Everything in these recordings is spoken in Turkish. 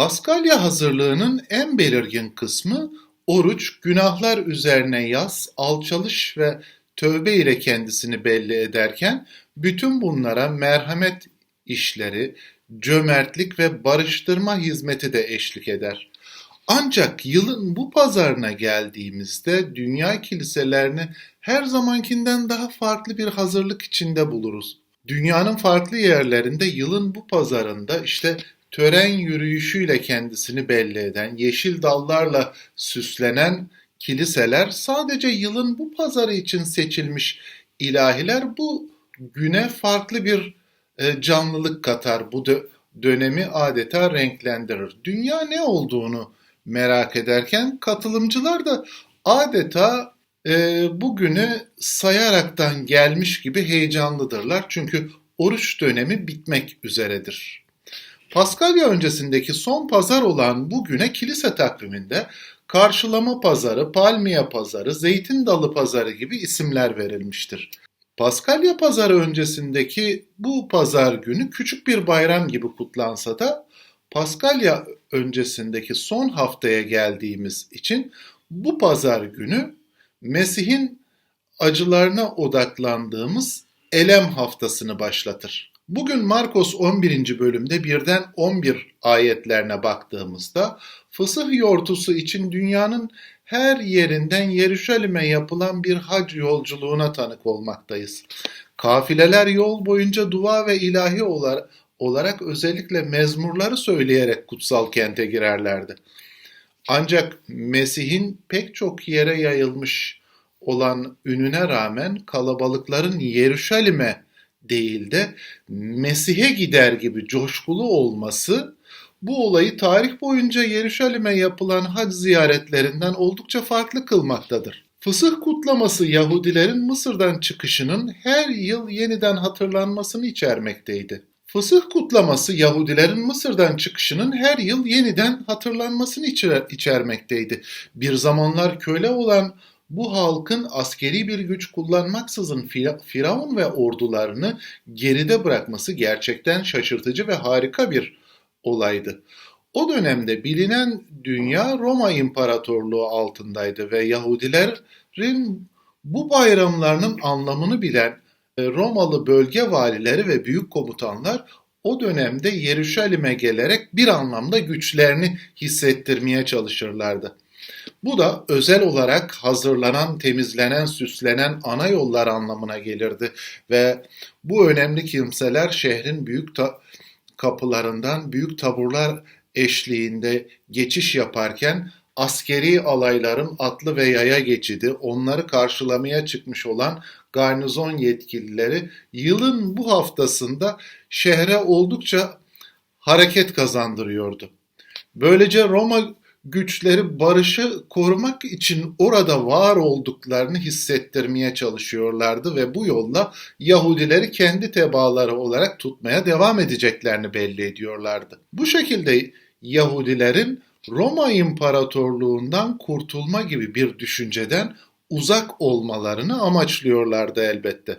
Paskalya hazırlığının en belirgin kısmı oruç, günahlar üzerine yas, alçalış ve tövbe ile kendisini belli ederken bütün bunlara merhamet işleri, cömertlik ve barıştırma hizmeti de eşlik eder. Ancak yılın bu pazarına geldiğimizde dünya kiliselerini her zamankinden daha farklı bir hazırlık içinde buluruz. Dünyanın farklı yerlerinde yılın bu pazarında işte tören yürüyüşüyle kendisini belli eden, yeşil dallarla süslenen kiliseler sadece yılın bu pazarı için seçilmiş ilahiler bu güne farklı bir e, canlılık katar. Bu dö- dönemi adeta renklendirir. Dünya ne olduğunu merak ederken katılımcılar da adeta e, bugünü sayaraktan gelmiş gibi heyecanlıdırlar. Çünkü oruç dönemi bitmek üzeredir. Paskalya öncesindeki son pazar olan bugüne kilise takviminde karşılama pazarı, palmiye pazarı, zeytin dalı pazarı gibi isimler verilmiştir. Paskalya pazarı öncesindeki bu pazar günü küçük bir bayram gibi kutlansa da Paskalya öncesindeki son haftaya geldiğimiz için bu pazar günü Mesih'in acılarına odaklandığımız elem haftasını başlatır. Bugün Markos 11. bölümde birden 11 ayetlerine baktığımızda fısıh yortusu için dünyanın her yerinden Yeruşalim'e yapılan bir hac yolculuğuna tanık olmaktayız. Kafileler yol boyunca dua ve ilahi olarak, özellikle mezmurları söyleyerek kutsal kente girerlerdi. Ancak Mesih'in pek çok yere yayılmış olan ününe rağmen kalabalıkların Yeruşalim'e değil de Mesih'e gider gibi coşkulu olması bu olayı tarih boyunca Yeruşalim'e yapılan hac ziyaretlerinden oldukça farklı kılmaktadır. Fısıh kutlaması Yahudilerin Mısır'dan çıkışının her yıl yeniden hatırlanmasını içermekteydi. Fısıh kutlaması Yahudilerin Mısır'dan çıkışının her yıl yeniden hatırlanmasını içer içermekteydi. Bir zamanlar köle olan bu halkın askeri bir güç kullanmaksızın Firavun ve ordularını geride bırakması gerçekten şaşırtıcı ve harika bir olaydı. O dönemde bilinen dünya Roma İmparatorluğu altındaydı ve Yahudilerin bu bayramlarının anlamını bilen e, Romalı bölge valileri ve büyük komutanlar o dönemde Yeruşalim'e gelerek bir anlamda güçlerini hissettirmeye çalışırlardı. Bu da özel olarak hazırlanan, temizlenen, süslenen ana yollar anlamına gelirdi ve bu önemli kimseler şehrin büyük kapılarından büyük taburlar eşliğinde geçiş yaparken askeri alayların atlı ve yaya geçidi onları karşılamaya çıkmış olan garnizon yetkilileri yılın bu haftasında şehre oldukça hareket kazandırıyordu. Böylece Roma güçleri barışı korumak için orada var olduklarını hissettirmeye çalışıyorlardı ve bu yolla Yahudileri kendi tebaaları olarak tutmaya devam edeceklerini belli ediyorlardı. Bu şekilde Yahudilerin Roma İmparatorluğundan kurtulma gibi bir düşünceden uzak olmalarını amaçlıyorlardı elbette.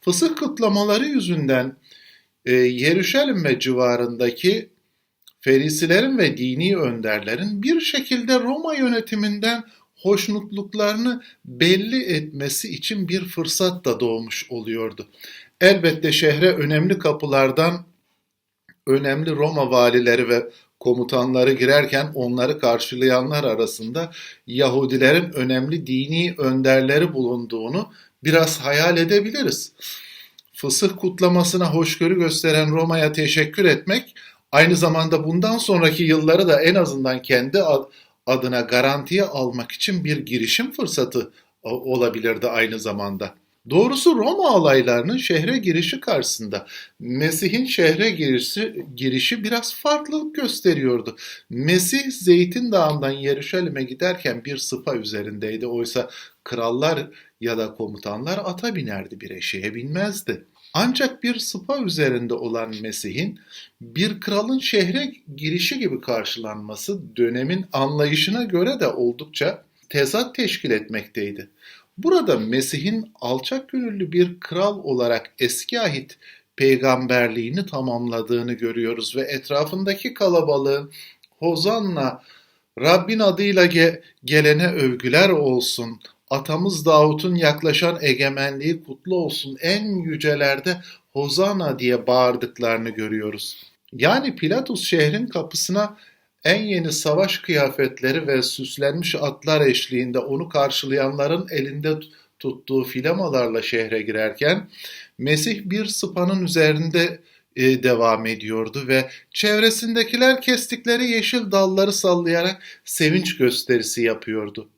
Fısıh kıtlamaları yüzünden e, Yeruşalim ve civarındaki Ferisilerin ve dini önderlerin bir şekilde Roma yönetiminden hoşnutluklarını belli etmesi için bir fırsat da doğmuş oluyordu. Elbette şehre önemli kapılardan önemli Roma valileri ve komutanları girerken onları karşılayanlar arasında Yahudilerin önemli dini önderleri bulunduğunu biraz hayal edebiliriz. Fısıh kutlamasına hoşgörü gösteren Roma'ya teşekkür etmek Aynı zamanda bundan sonraki yılları da en azından kendi adına garantiye almak için bir girişim fırsatı olabilirdi aynı zamanda. Doğrusu Roma alaylarının şehre girişi karşısında Mesih'in şehre girişi, girişi biraz farklılık gösteriyordu. Mesih Zeytin Dağı'ndan Yeruşalim'e giderken bir sıpa üzerindeydi. Oysa krallar ya da komutanlar ata binerdi bir eşeğe binmezdi. Ancak bir sıpa üzerinde olan Mesih'in bir kralın şehre girişi gibi karşılanması dönemin anlayışına göre de oldukça tezat teşkil etmekteydi. Burada Mesih'in alçak gönüllü bir kral olarak eski ahit peygamberliğini tamamladığını görüyoruz ve etrafındaki kalabalığın Hozanna, Rabbin adıyla ge- gelene övgüler olsun. Atamız Davut'un yaklaşan egemenliği kutlu olsun. En yücelerde Hozana diye bağırdıklarını görüyoruz. Yani Pilatus şehrin kapısına en yeni savaş kıyafetleri ve süslenmiş atlar eşliğinde onu karşılayanların elinde tuttuğu filamalarla şehre girerken Mesih bir sıpanın üzerinde e, devam ediyordu ve çevresindekiler kestikleri yeşil dalları sallayarak sevinç gösterisi yapıyordu.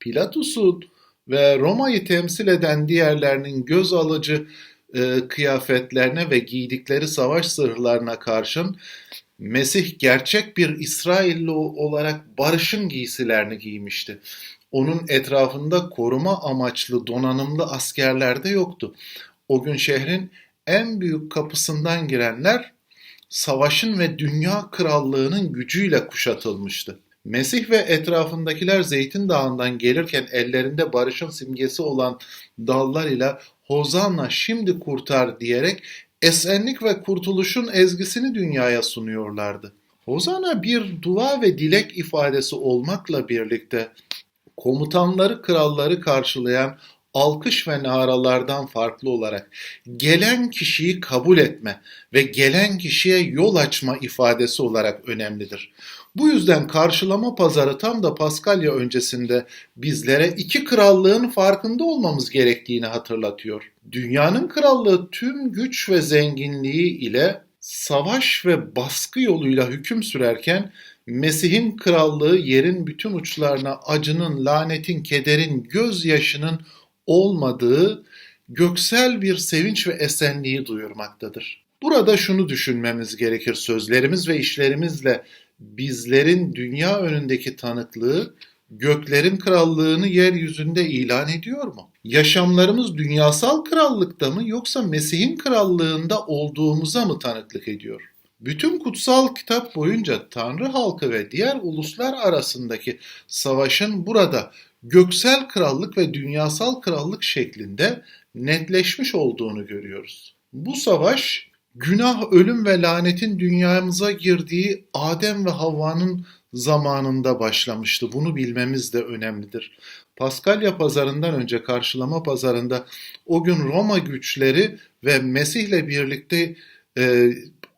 Pilatus'un ve Roma'yı temsil eden diğerlerinin göz alıcı e, kıyafetlerine ve giydikleri savaş zırhlarına karşın Mesih gerçek bir İsrailli olarak barışın giysilerini giymişti. Onun etrafında koruma amaçlı donanımlı askerler de yoktu. O gün şehrin en büyük kapısından girenler savaşın ve dünya krallığının gücüyle kuşatılmıştı. Mesih ve etrafındakiler Zeytin Dağı'ndan gelirken ellerinde barışın simgesi olan dallar ile Hozanna şimdi kurtar diyerek esenlik ve kurtuluşun ezgisini dünyaya sunuyorlardı. Hozanna bir dua ve dilek ifadesi olmakla birlikte komutanları kralları karşılayan alkış ve naralardan farklı olarak gelen kişiyi kabul etme ve gelen kişiye yol açma ifadesi olarak önemlidir. Bu yüzden karşılama pazarı tam da Paskalya öncesinde bizlere iki krallığın farkında olmamız gerektiğini hatırlatıyor. Dünyanın krallığı tüm güç ve zenginliği ile savaş ve baskı yoluyla hüküm sürerken Mesih'in krallığı yerin bütün uçlarına acının, lanetin, kederin, gözyaşının olmadığı göksel bir sevinç ve esenliği duyurmaktadır. Burada şunu düşünmemiz gerekir. Sözlerimiz ve işlerimizle bizlerin dünya önündeki tanıklığı göklerin krallığını yeryüzünde ilan ediyor mu? Yaşamlarımız dünyasal krallıkta mı yoksa Mesih'in krallığında olduğumuza mı tanıklık ediyor? Bütün kutsal kitap boyunca Tanrı halkı ve diğer uluslar arasındaki savaşın burada göksel krallık ve dünyasal krallık şeklinde netleşmiş olduğunu görüyoruz. Bu savaş günah, ölüm ve lanetin dünyamıza girdiği Adem ve Havva'nın zamanında başlamıştı. Bunu bilmemiz de önemlidir. Paskalya pazarından önce karşılama pazarında o gün Roma güçleri ve Mesih'le birlikte e,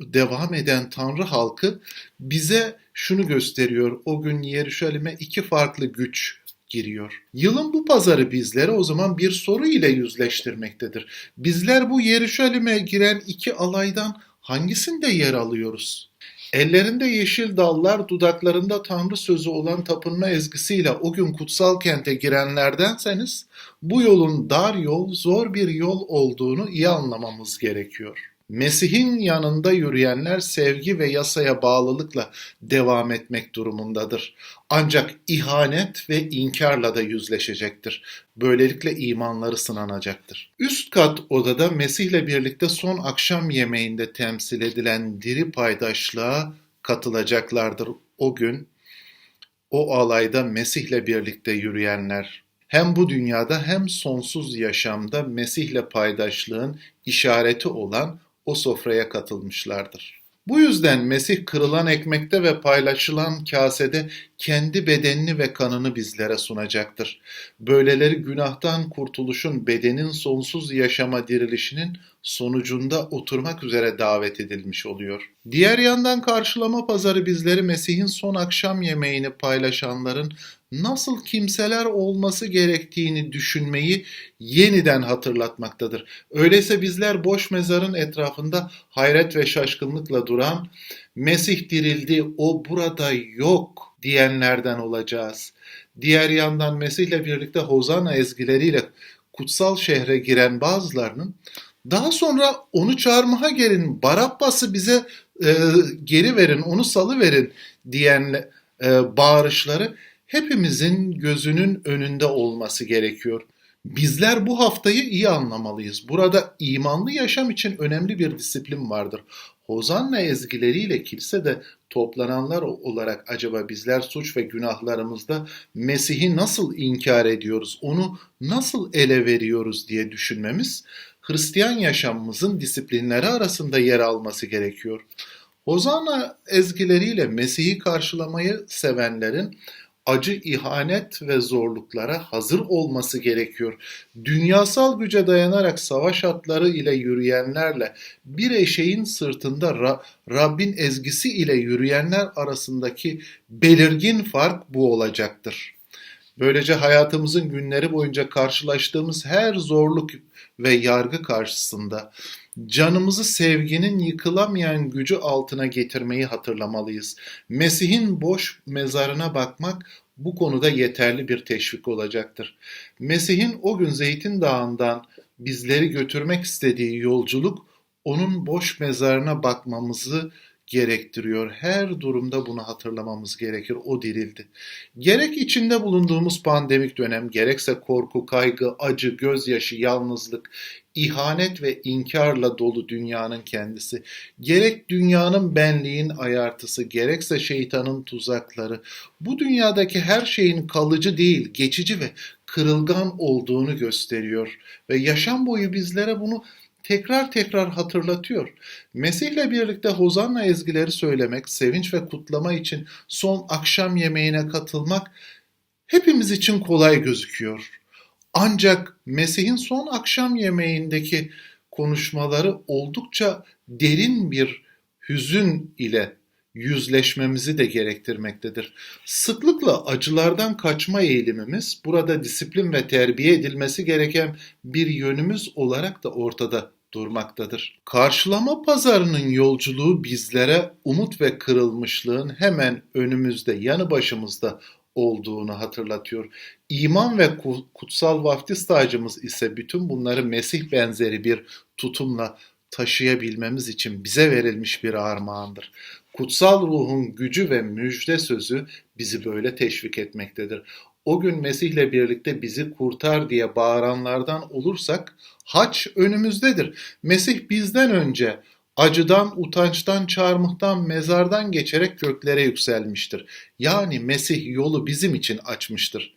devam eden Tanrı halkı bize şunu gösteriyor. O gün Yeruşalim'e iki farklı güç giriyor. Yılın bu pazarı bizlere o zaman bir soru ile yüzleştirmektedir. Bizler bu Yeruşalim'e giren iki alaydan hangisinde yer alıyoruz? Ellerinde yeşil dallar, dudaklarında Tanrı sözü olan tapınma ezgisiyle o gün kutsal kente girenlerdenseniz bu yolun dar yol, zor bir yol olduğunu iyi anlamamız gerekiyor. Mesih'in yanında yürüyenler sevgi ve yasaya bağlılıkla devam etmek durumundadır. Ancak ihanet ve inkarla da yüzleşecektir. Böylelikle imanları sınanacaktır. Üst kat odada Mesih'le birlikte son akşam yemeğinde temsil edilen diri paydaşlığa katılacaklardır o gün. O alayda Mesih'le birlikte yürüyenler hem bu dünyada hem sonsuz yaşamda Mesih'le paydaşlığın işareti olan o sofraya katılmışlardır. Bu yüzden Mesih kırılan ekmekte ve paylaşılan kasede kendi bedenini ve kanını bizlere sunacaktır. Böyleleri günahtan kurtuluşun bedenin sonsuz yaşama dirilişinin sonucunda oturmak üzere davet edilmiş oluyor. Diğer yandan karşılama pazarı bizleri Mesih'in son akşam yemeğini paylaşanların nasıl kimseler olması gerektiğini düşünmeyi yeniden hatırlatmaktadır. Öyleyse bizler boş mezarın etrafında hayret ve şaşkınlıkla duran Mesih dirildi, o burada yok diyenlerden olacağız. Diğer yandan Mesih'le birlikte Hozana ezgileriyle kutsal şehre giren bazılarının daha sonra onu çağırmaya gelin, Barabbas'ı bize e, geri verin, onu salı verin diyen e, bağırışları hepimizin gözünün önünde olması gerekiyor. Bizler bu haftayı iyi anlamalıyız. Burada imanlı yaşam için önemli bir disiplin vardır. Hozanna ezgileriyle kilisede toplananlar olarak acaba bizler suç ve günahlarımızda Mesih'i nasıl inkar ediyoruz, onu nasıl ele veriyoruz diye düşünmemiz Hristiyan yaşamımızın disiplinleri arasında yer alması gerekiyor. Hozanna ezgileriyle Mesih'i karşılamayı sevenlerin acı ihanet ve zorluklara hazır olması gerekiyor. Dünyasal güce dayanarak savaş atları ile yürüyenlerle bir eşeğin sırtında Ra- Rabbin ezgisi ile yürüyenler arasındaki belirgin fark bu olacaktır. Böylece hayatımızın günleri boyunca karşılaştığımız her zorluk ve yargı karşısında canımızı sevginin yıkılamayan gücü altına getirmeyi hatırlamalıyız. Mesih'in boş mezarına bakmak bu konuda yeterli bir teşvik olacaktır. Mesih'in o gün Zeytin Dağı'ndan bizleri götürmek istediği yolculuk onun boş mezarına bakmamızı gerektiriyor. Her durumda bunu hatırlamamız gerekir. O dirildi. Gerek içinde bulunduğumuz pandemik dönem, gerekse korku, kaygı, acı, gözyaşı, yalnızlık, ihanet ve inkarla dolu dünyanın kendisi, gerek dünyanın benliğin ayartısı, gerekse şeytanın tuzakları, bu dünyadaki her şeyin kalıcı değil, geçici ve kırılgan olduğunu gösteriyor ve yaşam boyu bizlere bunu tekrar tekrar hatırlatıyor. Mesih'le birlikte Hozanna ezgileri söylemek, sevinç ve kutlama için son akşam yemeğine katılmak hepimiz için kolay gözüküyor. Ancak Mesih'in son akşam yemeğindeki konuşmaları oldukça derin bir hüzün ile yüzleşmemizi de gerektirmektedir. Sıklıkla acılardan kaçma eğilimimiz burada disiplin ve terbiye edilmesi gereken bir yönümüz olarak da ortada durmaktadır. Karşılama pazarının yolculuğu bizlere umut ve kırılmışlığın hemen önümüzde, yanı başımızda olduğunu hatırlatıyor. İman ve kutsal vaftiz tacımız ise bütün bunları Mesih benzeri bir tutumla taşıyabilmemiz için bize verilmiş bir armağandır. Kutsal ruhun gücü ve müjde sözü bizi böyle teşvik etmektedir. O gün Mesih'le birlikte bizi kurtar diye bağıranlardan olursak haç önümüzdedir. Mesih bizden önce acıdan, utançtan, çarmıhtan, mezardan geçerek göklere yükselmiştir. Yani Mesih yolu bizim için açmıştır.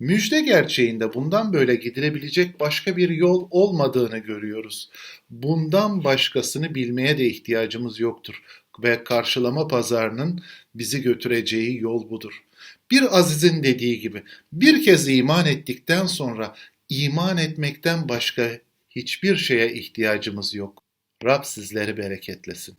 Müjde gerçeğinde bundan böyle gidilebilecek başka bir yol olmadığını görüyoruz. Bundan başkasını bilmeye de ihtiyacımız yoktur ve karşılama pazarının bizi götüreceği yol budur. Bir azizin dediği gibi bir kez iman ettikten sonra iman etmekten başka hiçbir şeye ihtiyacımız yok. Rab sizleri bereketlesin.